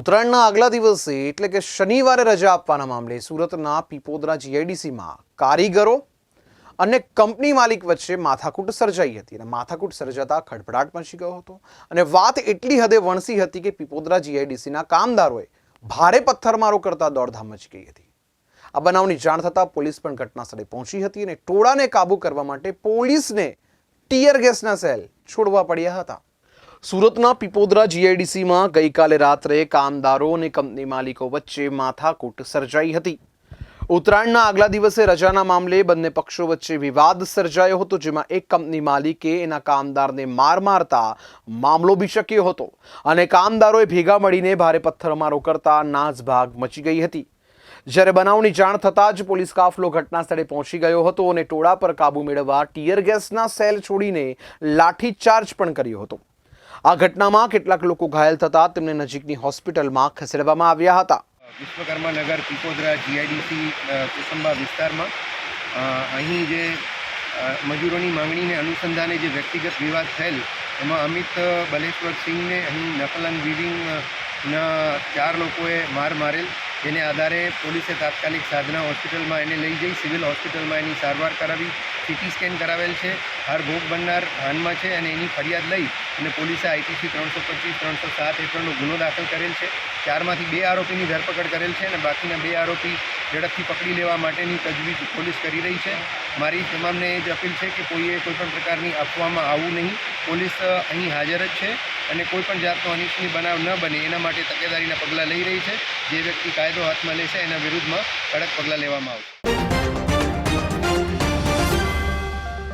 ઉત્તરાયણના આગલા દિવસે, એટલે કે શનિવારે રજા આપવાના મામલે સુરતના પીપોદરા જીઆઈડીસીમાં કારીગરો અને કંપની માલિક વચ્ચે માથાકૂટ સર્જાઈ હતી અને માથાકૂટ સર્જાતા ખડભડાટ મચી ગયો હતો. અને વાત એટલી હદે વણસી હતી કે પીપોદરા જીઆઈડીસીના કામદારોએ ભારે પથ્થરમારો કરતા દોડધામ મચી ગઈ હતી. આ બનાવની જાણ થતાં પોલીસ પણ ઘટના સ્થળે પહોંચી હતી અને ટોળાને કાબૂ કરવા માટે પોલીસને ટીયર ગેસના સેલ છોડવા પડ્યા હતા. સુરતના પીપોદરા જીઆઈડીસીમાં ગઈકાલે રાત્રે કામદારો અને કંપની માલિકો વચ્ચે માથાકૂટ સર્જાઈ હતી. ઉત્તરાયણના આગલા દિવસે રજાના મામલે બંને પક્ષો વચ્ચે વિવાદ સર્જાયો હતો, જેમાં એક કંપની માલિકે એના કામદારને માર મારતા મામલો બિચક્યો હતો અને કામદારોએ ભેગા મળીને ભારે પથ્થરમારો કરતા નાસભાગ મચી ગઈ હતી. જ્યારે બનાવની જાણ થતાં જ પોલીસ કાફલો ઘટના સ્થળે પહોંચી ગયો હતો અને ટોળા પર કાબુ મેળવવા ટીયર ગેસના સેલ છોડીને લાઠીચાર્જ પણ કર્યો હતો. આ ઘટનામાં કેટલાક લોકો ઘાયલ થતાં તેમને નજીકની હોસ્પિટલમાં ખસેડવામાં આવ્યા હતા. વિશ્વકર્મા નગર પીપોદરા જીઆઈડીસી કુસંબા વિસ્તારમાં અહીં જે મજૂરોની માંગણીને અનુસંધાને જે વ્યક્તિગત વિવાદ થયેલ, એમાં અમિત બલેશ્વરસિંહને અહીં નકલન વિવિંગના ચાર લોકોએ માર મારેલ. જેને આધારે પોલીસે તાત્કાલિક સાધના હોસ્પિટલમાં એને લઈ જઈ, સિવિલ હોસ્પિટલમાં એની સારવાર કરાવી, સીટી સ્કેન કરાવેલ છે. હાર ભોગ બનનાર હાનમાં છે અને એની ફરિયાદ લઈ અને પોલીસે આઈટીસી ત્રણસો પચીસ, ત્રણસો સાત હેઠળનો ગુનો દાખલ કરેલ છે. ચારમાંથી બે આરોપીની ધરપકડ કરેલ છે અને બાકીના બે આરોપી ઝડપથી પકડી લેવા માટેની તજવીજ પોલીસ કરી રહી છે. મારી તમામને એ જ અપીલ છે કે કોઈએ કોઈપણ પ્રકારની અફવામાં આવવું નહીં. પોલીસ અહીં હાજર જ છે અને કોઈપણ જાતનો અનિચ્છનીય બનાવ ન બને એના માટે તકેદારીના પગલાં લઈ રહી છે. જે વ્યક્તિ કાયદો હાથમાં લેશે એના વિરુદ્ધમાં કડક પગલાં લેવામાં આવશે.